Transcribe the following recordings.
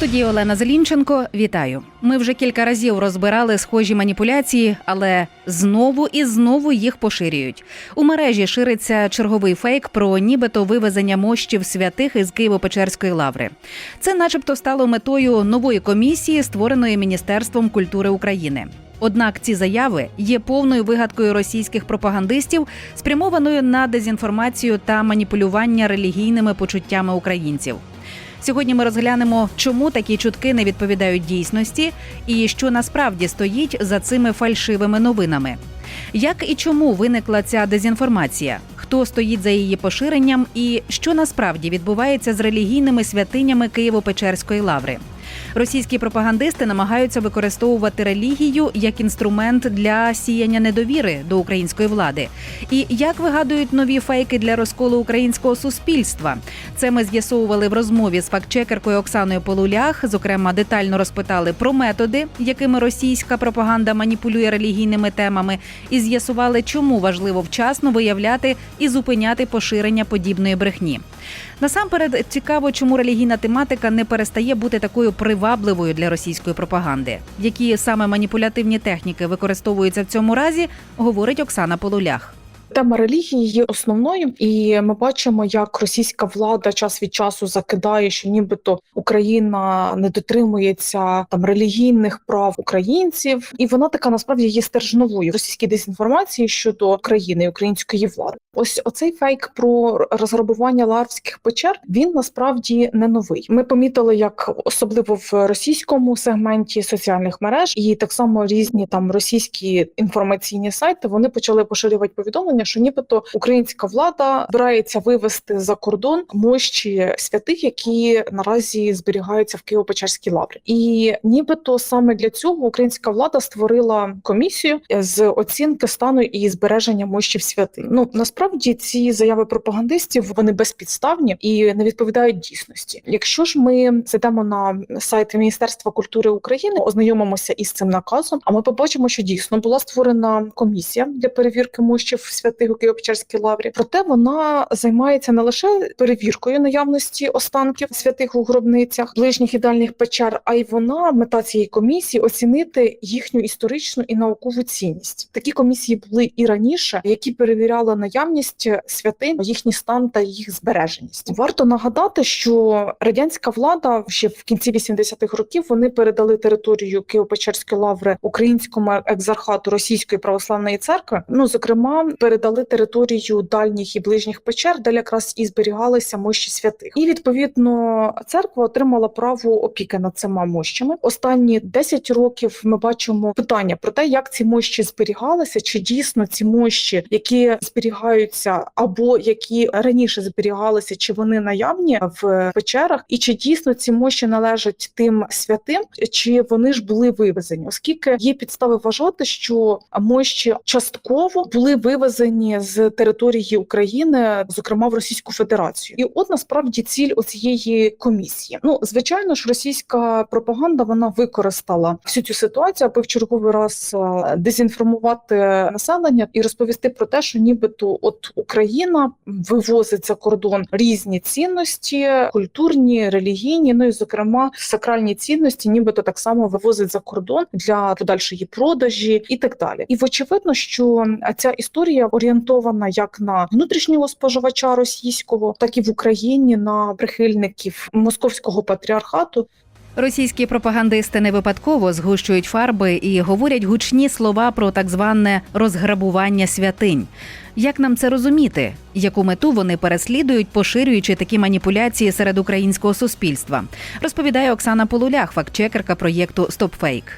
Студії Олена Зелінченко вітаю. Ми вже кілька разів розбирали схожі маніпуляції, але знову і знову їх поширюють. У мережі шириться черговий фейк про нібито вивезення мощів святих із Києво-Печерської лаври. Це, начебто, стало метою нової комісії, створеної Міністерством культури України. Однак ці заяви є повною вигадкою російських пропагандистів, спрямованою на дезінформацію та маніпулювання релігійними почуттями українців. Сьогодні ми розглянемо, чому такі чутки не відповідають дійсності, і що насправді стоїть за цими фальшивими новинами. Як і чому виникла ця дезінформація? Хто стоїть за її поширенням, і що насправді відбувається з релігійними святинями Києво-Печерської лаври? Російські пропагандисти намагаються використовувати релігію як інструмент для сіяння недовіри до української влади. І як вигадують нові фейки для розколу українського суспільства? Це ми з'ясовували в розмові з фактчекеркою Оксаною Полулях. Зокрема, детально розпитали про методи, якими російська пропаганда маніпулює релігійними темами, і з'ясували, чому важливо вчасно виявляти і зупиняти поширення подібної брехні. Насамперед цікаво, чому релігійна тематика не перестає бути такою привабливою для російської пропаганди. Які саме маніпулятивні техніки використовуються в цьому разі, говорить Оксана Полулях. Тема релігії є основною, і ми бачимо, як російська влада час від часу закидає, що нібито Україна не дотримується там релігійних прав українців, і вона така насправді є стержновою російській дезінформації щодо країни і української влади. Ось оцей фейк про розграбування ларвських печер він насправді не новий. Ми помітили, як особливо в російському сегменті соціальних мереж, і так само різні там російські інформаційні сайти вони почали поширювати повідомлення, що нібито українська влада збирається вивести за кордон мощі святих, які наразі зберігаються в Києво-Печерській лаврі, і нібито саме для цього українська влада створила комісію з оцінки стану і збереження мощів святих. Ну насправді ці заяви пропагандистів вони безпідставні і не відповідають дійсності. Якщо ж ми зайдемо на сайт Міністерства культури України, ознайомимося із цим наказом, а ми побачимо, що дійсно була створена комісія для перевірки мощів святих у Києво-Печерській лаврі. Проте вона займається не лише перевіркою наявності останків святих у гробницях ближніх і дальніх печер, а й вона мета цієї комісії оцінити їхню історичну і наукову цінність. Такі комісії були і раніше, які перевіряли наявність святинь, їхній стан та їх збереженість. Варто нагадати, що радянська влада ще в кінці 80-х років вони передали територію Києво-Печерської лаври українському екзархату Російської православної церкви. Ну зокрема, передали територію дальніх і ближніх печер, де якраз і зберігалися мощі святих. І відповідно церква отримала право опіки над цими мощами. Останні 10 років ми бачимо питання про те, як ці мощі зберігалися, чи дійсно ці мощі, які зберігаються, або які раніше зберігалися, чи вони наявні в печерах, і чи дійсно ці мощі належать тим святим, чи вони ж були вивезені, оскільки є підстави вважати, що мощі частково були вивезені з території України, зокрема в Російську Федерацію, і от насправді ціль оцієї комісії. Ну звичайно ж, російська пропаганда вона використала всю цю ситуацію, аби в черговий раз е, дезінформувати населення і розповісти про те, що нібито от Україна вивозить за кордон різні цінності, культурні, релігійні, ну і зокрема сакральні цінності, нібито так само вивозить за кордон для подальшої продажі і так далі. І вочевидно, що ця історія орієнтована як на внутрішнього споживача російського, так і в Україні на прихильників московського патріархату. Російські пропагандисти не випадково згущують фарби і говорять гучні слова про так зване розграбування святинь. Як нам це розуміти? Яку мету вони переслідують, поширюючи такі маніпуляції серед українського суспільства? Розповідає Оксана Полулях, фактчекерка проєкту StopFake.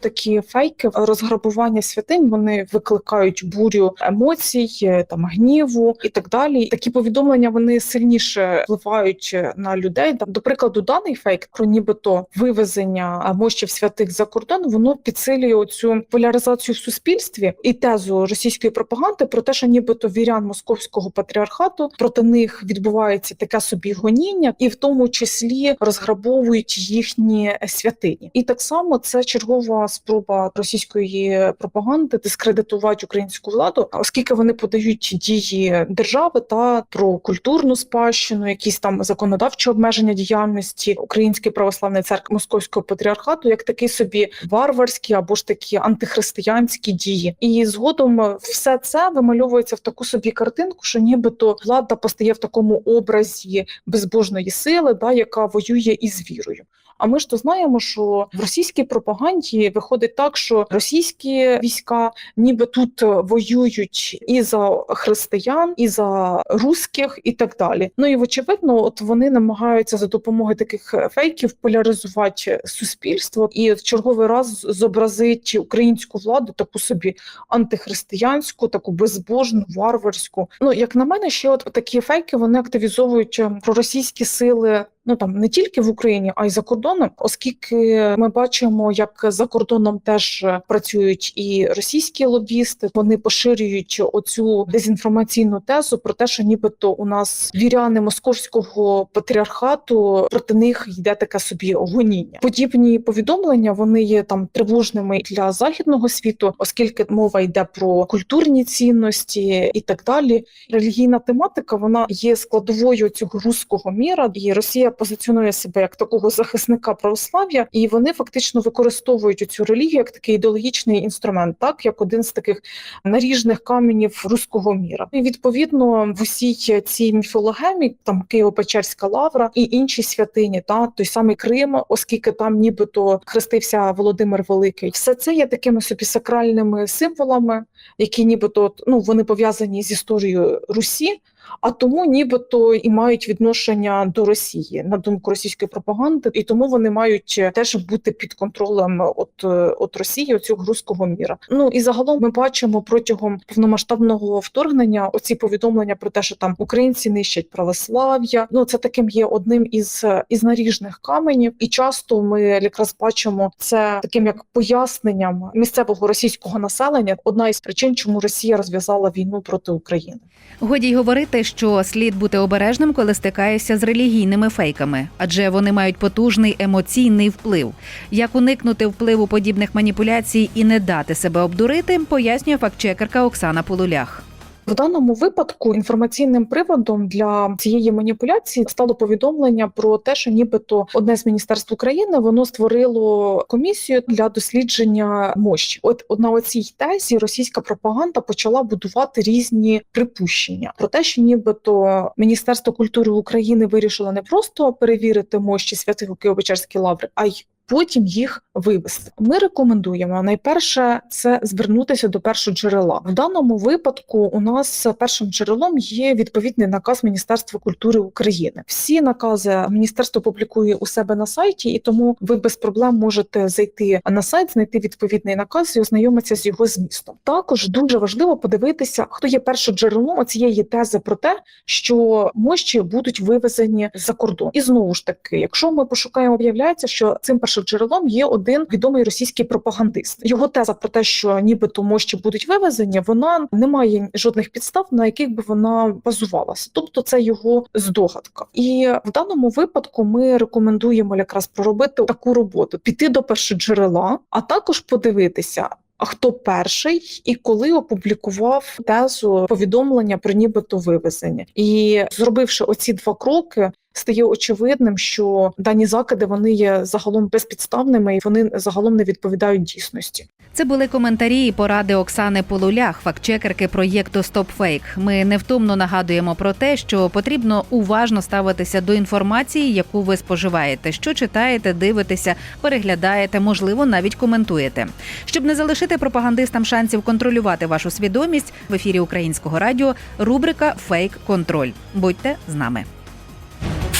Такі фейки розграбування святинь вони викликають бурю емоцій, е, там гніву і так далі. Такі повідомлення вони сильніше впливають на людей. Там, до прикладу, даний фейк про нібито вивезення мощів святих за кордон, воно підсилює оцю поляризацію в суспільстві і тезу російської пропаганди про те, що нібито вірян московського патріархату проти них відбувається таке собі гоніння, і в тому числі розграбовують їхні святині. І так само це чергова спроба російської пропаганди дискредитувати українську владу, оскільки вони подають дії держави та про культурну спадщину, якісь там законодавчі обмеження діяльності Української православної церкви Московського патріархату, як такий собі варварські або ж такі антихристиянські дії. І згодом все це вимальовується в таку собі картинку, що нібито влада постає в такому образі безбожної сили, да, яка воює із вірою. А ми ж то знаємо, що в російській пропаганді виходить так, що російські війська ніби тут воюють і за християн, і за русських, і так далі. Ну і вочевидно, от вони намагаються за допомогою таких фейків поляризувати суспільство і в черговий раз зобразити українську владу таку собі антихристиянську, таку безбожну, варварську. Ну як на мене, ще от такі фейки вони активізовують е, проросійські сили. Ну там не тільки в Україні, а й за кордоном, оскільки ми бачимо, як за кордоном теж працюють і російські лобісти. Вони поширюють оцю дезінформаційну тезу про те, що нібито у нас віряни московського патріархату проти них йде таке собі гоніння. Подібні повідомлення вони є там тривожними для західного світу, оскільки мова йде про культурні цінності і так далі. Релігійна тематика вона є складовою цього руського міра, і Росія позиціонує себе як такого захисника православ'я, і вони фактично використовують цю релігію як такий ідеологічний інструмент, так як один з таких наріжних каменів руського міра. І відповідно в усій цій міфологемі, там Києво-Печерська лавра і інші святині, та той самий Крим, оскільки там нібито хрестився Володимир Великий, все це є такими собі сакральними символами, які нібито ну вони пов'язані з історією Русі. А тому нібито і мають відношення до Росії на думку російської пропаганди, і тому вони мають теж бути під контролем от, е, от Росії, цього руського міра. Ну і загалом ми бачимо протягом повномасштабного вторгнення оці повідомлення про те, що там українці нищать православ'я. Ну це таким є одним із, із наріжних каменів, і часто ми якраз бачимо це таким як поясненням місцевого російського населення. Одна із причин, чому Росія розв'язала війну проти України. Годі й говорити, що слід бути обережним, коли стикаєшся з релігійними фейками, адже вони мають потужний емоційний вплив. Як уникнути впливу подібних маніпуляцій і не дати себе обдурити, пояснює фактчекерка Оксана Полулях. В даному випадку інформаційним приводом для цієї маніпуляції стало повідомлення про те, що нібито одне з міністерств України воно створило комісію для дослідження мощі. От на оцій тезі російська пропаганда почала будувати різні припущення про те, що нібито Міністерство культури України вирішило не просто перевірити мощі святих у Києво-Печерській лаври, а й Потім їх вивести. Ми рекомендуємо найперше це звернутися до першого джерела. В даному випадку у нас першим джерелом є відповідний наказ Міністерства культури України. Всі накази міністерство публікує у себе на сайті, і тому ви без проблем можете зайти на сайт, знайти відповідний наказ і ознайомитися з його змістом. Також дуже важливо подивитися, хто є першим джерелом цієї тези про те, що мощі будуть вивезені за кордон. І знову ж таки, якщо ми пошукаємо, виявляється, що цим першим джерелом є один відомий російський пропагандист. Його теза про те, що нібито мощі будуть вивезені, вона не має жодних підстав, на яких би вона базувалася. Тобто, це його здогадка. І в даному випадку ми рекомендуємо якраз проробити таку роботу: піти до першоджерела, а також подивитися. А хто перший і коли опублікував тезу повідомлення про нібито вивезення, і зробивши оці два кроки, стає очевидним, що дані закиди вони є загалом безпідставними і вони загалом не відповідають дійсності. Це були коментарі і поради Оксани Полулях, фактчекерки проєкту StopFake. Ми невтомно нагадуємо про те, що потрібно уважно ставитися до інформації, яку ви споживаєте, що читаєте, дивитеся, переглядаєте, можливо, навіть коментуєте. Щоб не залишити пропагандистам шансів контролювати вашу свідомість в ефірі українського радіо. Рубрика Фейк Контроль. Будьте з нами.